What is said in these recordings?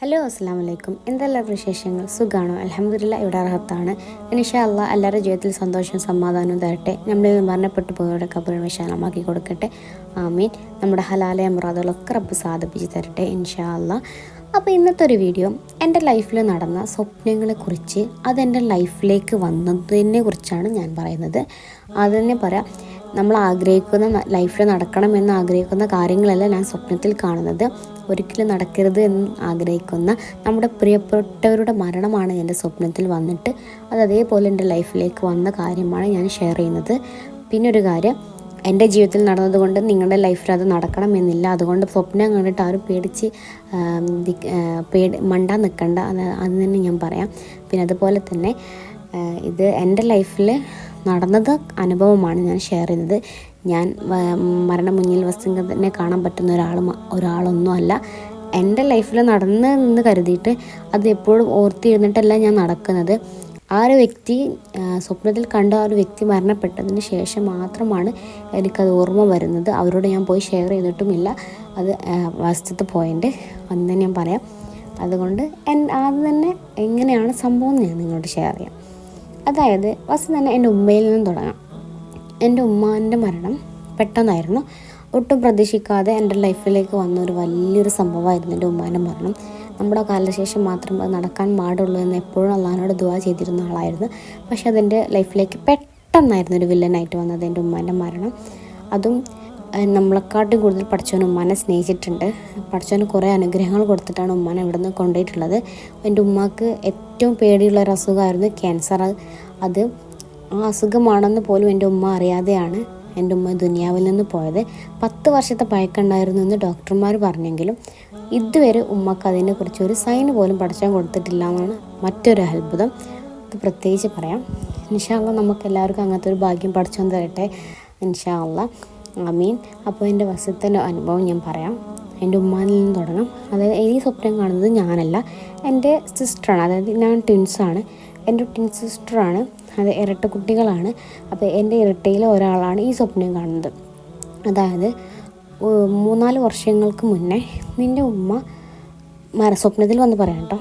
Hello അസ്സാം വലൈക്കും എന്തെല്ലാം വിശേഷങ്ങൾ? സുഖാണോ? അലഹമ്മദില്ല ഇവിടെ അർഹത്താണ്. ഇൻഷാ അല്ലാ എല്ലാവരുടെ ജീവിതത്തിൽ സന്തോഷവും സമാധാനവും തരട്ടെ. നമ്മൾ മരണപ്പെട്ടു പോയവരുടെ കബറിൽ വിശാലമാക്കി കൊടുക്കട്ടെ. ആമീൻ. നമ്മുടെ ഹലാലയ മുറാദുകളൊക്കെ റബ്ബ് സാധിപ്പിച്ച് തരട്ടെ ഇൻഷാ അല്ലാ അപ്പോൾ ഇന്നത്തെ ഒരു വീഡിയോ എന്റെ ലൈഫിൽ നടന്ന സ്വപ്നങ്ങളെക്കുറിച്ച് അതെന്റെ ലൈഫിലേക്ക് വന്നതിനെ കുറിച്ചാണ് ഞാൻ പറയുന്നത്. അത് പറയാം. നമ്മൾ ആഗ്രഹിക്കുന്ന ലൈഫിൽ നടക്കണമെന്ന് ആഗ്രഹിക്കുന്ന കാര്യങ്ങളല്ല ഞാൻ സ്വപ്നത്തിൽ കാണുന്നത്. ഒരിക്കലും നടക്കരുത് എന്ന് ആഗ്രഹിക്കുന്ന നമ്മുടെ പ്രിയപ്പെട്ടവരുടെ മരണമാണ് എന്റെ സ്വപ്നത്തിൽ വന്നിട്ട്. അത് അതേപോലെ എന്റെ ലൈഫിലേക്ക് വന്ന കാര്യമാണ് ഞാൻ ഷെയർ ചെയ്യുന്നത്. പിന്നെ ഒരു കാര്യം എന്റെ ജീവിതത്തിൽ നടന്നതുകൊണ്ട് നിങ്ങളുടെ ലൈഫിൽ അത് നടക്കണമെന്നില്ല. അതുകൊണ്ട് സ്വപ്നം കണ്ടിട്ട് ആരും പേടിച്ച് പേടി മണ്ടാൻ നിൽക്കണ്ട അത് തന്നെ ഞാൻ പറയാം. പിന്നെ അതുപോലെ തന്നെ ഇത് എന്റെ ലൈഫിൽ നടന്നത് അനുഭവമാണ് ഞാൻ ഷെയർ ചെയ്തത് ഞാൻ മരണ മരണം മുന്നിൽ വസ്തുങ്കനെ കാണാൻ പറ്റുന്ന ഒരാൾ ഒരാളൊന്നും അല്ല. എന്റെ ലൈഫിൽ നടന്ന് എന്ന് കരുതിയിട്ട് അത് എപ്പോഴും ഓർത്തിരുന്നിട്ടല്ല ഞാൻ നടക്കുന്നത്. ആ ഒരു വ്യക്തി സ്വപ്നത്തിൽ കണ്ട ആ ഒരു വ്യക്തി മരണപ്പെട്ടതിന് ശേഷം മാത്രമാണ് എനിക്കത് ഓർമ്മ വരുന്നത്. അവരോട് ഞാൻ പോയി ഷെയർ ചെയ്തിട്ടുമില്ല. അത് വസ്തുത്തെ പോയിന്റ് അന്ന് ഞാൻ പറയാം. അതുകൊണ്ട് ആദ്യം തന്നെ എങ്ങനെയാണ് സംഭവം ഞാൻ നിങ്ങളോട് ഷെയർ ചെയ്യാം. അതായത് ഫസ്റ്റ് തന്നെ എന്റെ ഉമ്മയിൽ നിന്നും തുടങ്ങാം. എന്റെ ഉമ്മാന്റെ മരണം പെട്ടെന്നായിരുന്നു. ഒട്ടും പ്രതീക്ഷിക്കാതെ എന്റെ ലൈഫിലേക്ക് വന്ന ഒരു വലിയൊരു സംഭവമായിരുന്നു എന്റെ ഉമ്മാന്റെ മരണം. നമ്മുടെ കാലശേഷം മാത്രം അത് നടക്കാൻ പാടുള്ളൂ എന്ന് എപ്പോഴും അള്ളഹാനോട് ദുവാ ചെയ്തിരുന്ന ആളായിരുന്നു. പക്ഷെ അതെന്റെ ലൈഫിലേക്ക് പെട്ടെന്നായിരുന്നു ഒരു വില്ലനായിട്ട് വന്നത് എന്റെ ഉമ്മാന്റെ മരണം. അതും നമ്മളെക്കാട്ടും കൂടുതൽ പഠിച്ചവൻ ഉമ്മാനെ സ്നേഹിച്ചിട്ടുണ്ട്. പഠിച്ചവന് കുറേ അനുഗ്രഹങ്ങൾ കൊടുത്തിട്ടാണ് ഉമ്മാനെ ഇവിടെ നിന്ന് കൊണ്ടുപോയിട്ടുള്ളത്. എന്റെ ഉമ്മാക്ക് ഏറ്റവും പേടിയുള്ള ഒരു അസുഖമായിരുന്നു ക്യാൻസർ. അത് ആ അസുഖമാണെന്ന് പോലും എന്റെ ഉമ്മ അറിയാതെയാണ് എന്റെ ഉമ്മ ദുനിയാവിൽ നിന്ന് പോയത്. പത്ത് വർഷത്തെ പഴക്കമുണ്ടായിരുന്നു എന്ന് ഡോക്ടർമാർ പറഞ്ഞെങ്കിലും ഇതുവരെ ഉമ്മക്ക് അതിനെക്കുറിച്ച് ഒരു സൈന് പോലും പഠിച്ചാൻ കൊടുത്തിട്ടില്ല എന്നാണ് മറ്റൊരു അത്ഭുതം. അത് പ്രത്യേകിച്ച് പറയാം. ഇൻഷാല്ല നമുക്ക് എല്ലാവർക്കും അങ്ങനത്തെ ഒരു ഭാഗ്യം പഠിച്ചു തരട്ടെ. ഇൻഷാല്ല അമീൻ. അപ്പോൾ എന്റെ വസത്തെ അനുഭവം ഞാൻ പറയാം. എന്റെ ഉമ്മാനിൽ നിന്ന് തുടങ്ങാം. അതായത് ഈ സ്വപ്നം കാണുന്നത് ഞാനല്ല. എന്റെ സിസ്റ്ററാണ് അതായത് ഞാൻ ട്വിൻസാണ് എന്റെ ട്വിൻ സിസ്റ്ററാണ് അത് ഇരട്ട കുട്ടികളാണ്. അപ്പോൾ എന്റെ ഇരട്ടയിലെ ഒരാളാണ് ഈ സ്വപ്നം കാണുന്നത്. അതായത് മൂന്നാൽ വർഷങ്ങൾക്ക് മുന്നേ നിന്റെ ഉമ്മ മര സ്വപ്നത്തിൽ വന്ന് പറയാം കേട്ടോ.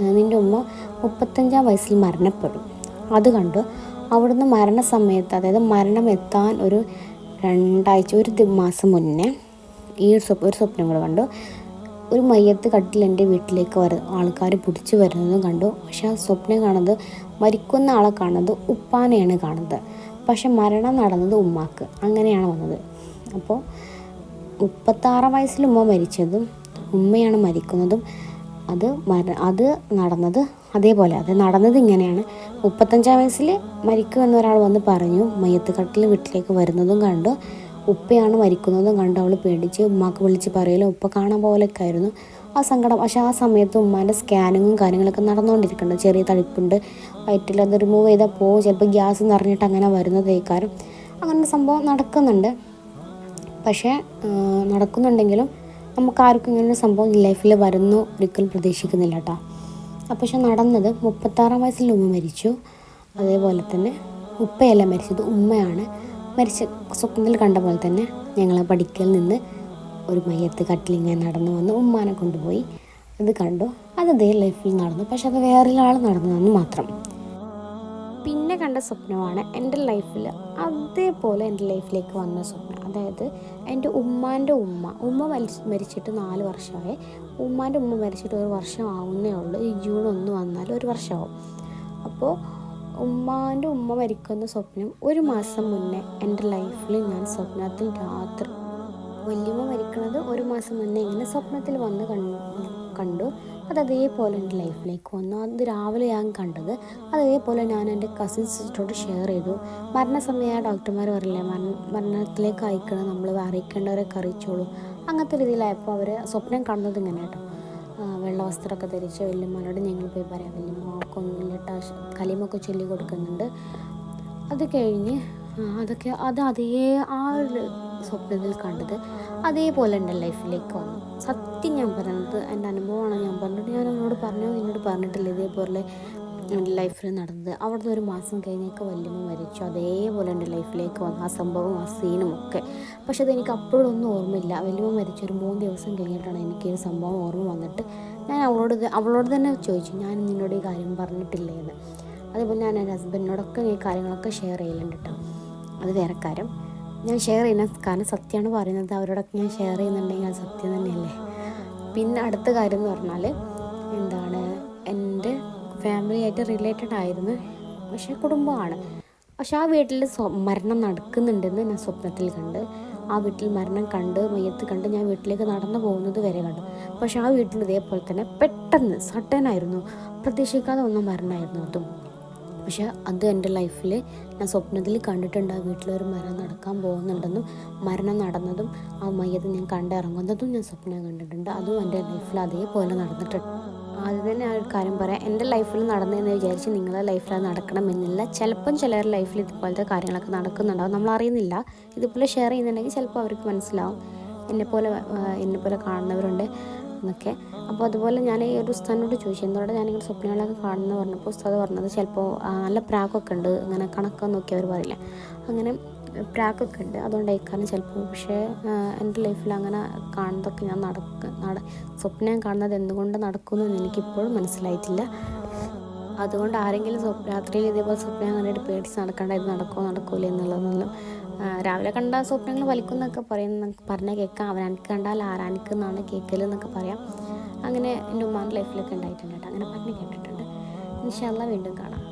നിന്റെ ഉമ്മ മുപ്പത്തഞ്ചാം വയസ്സിൽ മരണപ്പെടും. അത് കണ്ടു. അവിടുന്ന് മരണസമയത്ത് അതായത് മരണം എത്താൻ ഒരു രണ്ടാഴ്ച ഒരു മാസം മുന്നേ ഈ ഒരു സ്വപ്നം ഒരു സ്വപ്നം കൂടെ കണ്ടു. ഒരു മയ്യത്ത് കട്ടിൽ എന്റെ വീട്ടിലേക്ക് വര ആൾക്കാർ പിടിച്ചു വരുന്നതും കണ്ടു. പക്ഷെ ആ സ്വപ്നം കാണുന്നത് മരിക്കുന്ന ആളെ കാണുന്നത് ഉപ്പാനെയാണ് കാണുന്നത്. പക്ഷെ മരണം നടന്നത് ഉമ്മാക്ക്. അങ്ങനെയാണ് വന്നത്. അപ്പോൾ മുപ്പത്താറ് വയസ്സിൽ ഉമ്മ മരിച്ചതും ഉമ്മയാണ് മരിക്കുന്നതും അത് മര അത് നടന്നത് അതേപോലെ അത് നടന്നത് ഇങ്ങനെയാണ്. മുപ്പത്തഞ്ചാം വയസ്സിൽ മരിക്കുമെന്ന് എന്നൊരാൾ വന്ന് പറഞ്ഞു മയ്യത്ത് കട്ടിൽ വീട്ടിലേക്ക് വരുന്നതും കണ്ടു. ഉപ്പയാണ് മരിക്കുന്നതും കണ്ട്. അവൾ പേടിച്ച് ഉമ്മാക്ക് വിളിച്ച് പറയലും ഉപ്പ കാണാൻ പോലൊക്കെ ആയിരുന്നു. ആ സങ്കടം പക്ഷെ ആ സമയത്ത് ഉമ്മാന്റെ സ്കാനിങ്ങും കാര്യങ്ങളൊക്കെ നടന്നുകൊണ്ടിരിക്കുന്നുണ്ട്. ചെറിയ തളിപ്പുണ്ട് വയറ്റിൽ അത് റിമൂവ് ചെയ്താൽ പോകും ചിലപ്പോൾ ഗ്യാസ് നിറഞ്ഞിട്ട് അങ്ങനെ വരുന്നതേക്കാരും. അങ്ങനെ സംഭവം നടക്കുന്നുണ്ട്. പക്ഷേ നടക്കുന്നുണ്ടെങ്കിലും നമുക്ക് ആർക്കും ഇങ്ങനൊരു സംഭവം ലൈഫിൽ വരുന്നു ഒരിക്കലും പ്രതീക്ഷിക്കുന്നില്ല കേട്ടോ പക്ഷെ നടന്നത് മുപ്പത്താറാം വയസ്സിൽ ഉമ്മ മരിച്ചു. അതേപോലെ തന്നെ ഉപ്പയല്ല മരിച്ചത് ഉമ്മയാണ്. മരിച്ച സ്വപ്നത്തിൽ കണ്ട പോലെ തന്നെ ഞങ്ങളെ പഠിക്കൽ നിന്ന് ഒരു മയ്യത്ത് കട്ടിലിങ്ങനെ നടന്നു വന്ന് ഉമ്മാനെ കൊണ്ടുപോയി. അത് കണ്ടു. അത് അതേ ലൈഫിൽ നടന്നു. പക്ഷെ അത് വേറൊരാൾ നടന്നതെന്ന് മാത്രം. പിന്നെ കണ്ട സ്വപ്നമാണ് എന്റെ ലൈഫിൽ അതേപോലെ എന്റെ ലൈഫിലേക്ക് വന്ന സ്വപ്നം. അതായത് എന്റെ ഉമ്മാന്റെ ഉമ്മ ഉമ്മ മരിച്ച് മരിച്ചിട്ട് നാല് വർഷമായി. ഉമ്മാന്റെ ഉമ്മ മരിച്ചിട്ട് ഒരു വർഷം ആവുന്നേ ഉള്ളൂ. ഈ ജൂൺ ഒന്ന് വന്നാൽ ഒരു വർഷമാവും. അപ്പോൾ ഉമ്മാന്റെ ഉമ്മ മരിക്കുന്ന സ്വപ്നം ഒരു മാസം മുന്നേ എന്റെ ലൈഫിൽ ഞാൻ സ്വപ്നത്തിൽ രാത്രി വല്യമ്മ മരിക്കുന്നത് ഒരു മാസം മുന്നേ ഇങ്ങനെ സ്വപ്നത്തിൽ വന്ന് കണ്ടു. കണ്ടു. അത് അതേപോലെ എന്റെ ലൈഫിലേക്ക് വന്നു. അത് രാവിലെ ഞാൻ കണ്ടത്. അതേപോലെ ഞാൻ എന്റെ കസിൻസിനോട് ഷെയർ ചെയ്തു. മരണസമയം ഡോക്ടർമാർ പറയില്ലേ മരണ മരണത്തിലേക്ക് അയക്കണം നമ്മൾ അറിയിക്കേണ്ടവരൊക്കെ അറിയിച്ചോളൂ. അങ്ങനത്തെ രീതിയിലായപ്പോൾ അവർ സ്വപ്നം കാണുന്നത് ഇങ്ങനെ കേട്ടോ. വെള്ള വസ്ത്രമൊക്കെ ധരിച്ച് വല്യമ്മനോട് ഞങ്ങൾ പോയി പറയാം. വല്യമ്മ കൊന്നിലിട്ട കലിമൊക്കെ ചൊല്ലി കൊടുക്കുന്നുണ്ട്. അത് കഴിഞ്ഞ് അതൊക്കെ അത് അതേ ആ ഒരു സ്വപ്നത്തിൽ കണ്ടത്. അതേപോലെ എന്റെ ലൈഫിലേക്ക് വന്നു. സത്യം ഞാൻ പറയുന്നത് എന്റെ അനുഭവമാണ് ഞാൻ പറഞ്ഞത് ഞാൻ അവനോട് പറഞ്ഞു നിന്നോട് പറഞ്ഞിട്ടില്ല ഇതേപോലെ എന്റെ ലൈഫിൽ നടന്നത്. അവിടുന്ന് ഒരു മാസം കഴിഞ്ഞൊക്കെ വല്യമ്മ മരിച്ചു. അതേപോലെ എന്റെ ലൈഫിലേക്ക് വന്നു. ആ സംഭവം ആ സീനും ഒക്കെ. പക്ഷെ അതെനിക്ക് അപ്പോഴൊന്നും ഓർമ്മയില്ല. വല്യമ്മ മരിച്ച ഒരു മൂന്ന് ദിവസം കഴിഞ്ഞിട്ടാണ് എനിക്ക് ഈ സംഭവം ഓർമ്മ വന്നിട്ട് ഞാൻ അവളോട് അവളോട് തന്നെ ചോദിച്ചു ഞാൻ നിന്നോട് ഈ കാര്യം പറഞ്ഞിട്ടില്ലേ എന്ന് അതേപോലെ ഞാൻ എന്റെ ഹസ്ബൻഡിനോടൊക്കെ ഈ കാര്യങ്ങളൊക്കെ ഷെയർ ചെയ്യലുണ്ട് കേട്ടോ അത് വേറെ കാര്യം. ഞാൻ ഷെയർ ചെയ്യുന്ന കാരണം സത്യമാണ് പറയുന്നത്. അവരോടൊക്കെ ഞാൻ ഷെയർ ചെയ്യുന്നുണ്ടെങ്കിൽ അത് സത്യം തന്നെയല്ലേ? പിന്നെ അടുത്ത കാര്യം എന്ന് പറഞ്ഞാൽ എന്താണ്? എന്റെ ഫാമിലി ആയിട്ട് റിലേറ്റഡ് ആയിരുന്നു. പക്ഷേ കുടുംബമാണ്. പക്ഷെ ആ വീട്ടിൽ മരണം നടക്കുന്നുണ്ടെന്ന് ഞാൻ സ്വപ്നത്തിൽ കണ്ട് ആ വീട്ടിൽ മരണം കണ്ട് മയ്യത്ത് കണ്ട് ഞാൻ വീട്ടിലേക്ക് നടന്നു പോകുന്നത് വരെ കണ്ടു. പക്ഷെ ആ വീട്ടിൽ ഇതേപോലെ തന്നെ പെട്ടെന്ന് സഡനായിരുന്നു പ്രതീക്ഷിക്കാതെ ഒന്നും മരണമായിരുന്നു അതും. പക്ഷെ അത് എന്റെ ലൈഫിൽ ഞാൻ സ്വപ്നത്തിൽ കണ്ടിട്ടുണ്ട് ആ വീട്ടിലൊരു മരണം നടക്കാൻ പോകുന്നുണ്ടെന്നും മരണം നടന്നതും ആ മയ്യത്ത് ഞാൻ കണ്ടിറങ്ങുന്നതും ഞാൻ സ്വപ്നം കണ്ടിട്ടുണ്ട്. അതും എന്റെ ലൈഫിൽ അതേപോലെ നടന്നിട്ടുണ്ട്. ആദ്യം തന്നെ ആ ഒരു കാര്യം പറയാം. എന്റെ ലൈഫിൽ നടന്നതെന്ന് വിചാരിച്ച് നിങ്ങളുടെ ലൈഫിൽ നടക്കണമെന്നില്ല. ചിലപ്പം ചിലരുടെ ലൈഫിൽ ഇതുപോലത്തെ കാര്യങ്ങളൊക്കെ നടക്കുന്നുണ്ടാവും. നമ്മൾ അറിയുന്നില്ല. ഇതുപോലെ ഷെയർ ചെയ്യുന്നുണ്ടെങ്കിൽ ചിലപ്പോൾ അവർക്ക് മനസ്സിലാവും. എന്നെപ്പോലെ എന്നെപ്പോലെ കാണുന്നവരുണ്ട്. എന്നൊക്കെ. അപ്പോൾ അതുപോലെ ഞാൻ ഈ ഒരു ഉസ്താദിനോട് ചോദിച്ചു എന്തുകൊണ്ടാണ് ഞാനിങ്ങനെ സ്വപ്നങ്ങളൊക്കെ കാണുന്നു പറഞ്ഞപ്പോൾ ഉസ്താദ് പറഞ്ഞത് ചിലപ്പോൾ നല്ല പ്രാക്കൊക്കെ ഉണ്ട് അങ്ങനെ കണക്കൊക്കെ നോക്കി അവർ പറയില്ല? അങ്ങനെ പ്രാക്കൊക്കെ ഉണ്ട്. അതുകൊണ്ടായിരിക്കാം ചിലപ്പോൾ പക്ഷേ എന്റെ ലൈഫിൽ അങ്ങനെ കാണുന്നതൊക്കെ ഞാൻ നടക്ക നട സ്വപ്നം കാണുന്നത് എന്തുകൊണ്ട് നടക്കുന്നു എന്ന് എനിക്കിപ്പോഴും മനസ്സിലായിട്ടില്ല. അതുകൊണ്ട് ആരെങ്കിലും രാത്രിയിൽ ഇതേപോലെ സ്വപ്നം അങ്ങനെ പേടിച്ച് നടക്കേണ്ട ഇത് നടക്കുമോ നടക്കൂല എന്നുള്ളതൊന്നും രാവിലെ കണ്ട സ്വപ്നങ്ങൾ വലിക്കുന്നൊക്കെ പറയുന്ന പറഞ്ഞ കേൾക്കാം. അവനക്ക് കണ്ടാൽ ആരാനിക്ക് എന്നാണ് കേൾക്കൽ എന്നൊക്കെ പറയാം. അങ്ങനെ എന്റെ ഉമ്മാന്റെ ലൈഫിലൊക്കെ ഉണ്ടായിട്ടുണ്ട് കേട്ടോ. അങ്ങനെ പറഞ്ഞ് കേട്ടിട്ടുണ്ട്. ഇൻഷാല്ല വീണ്ടും കാണാം.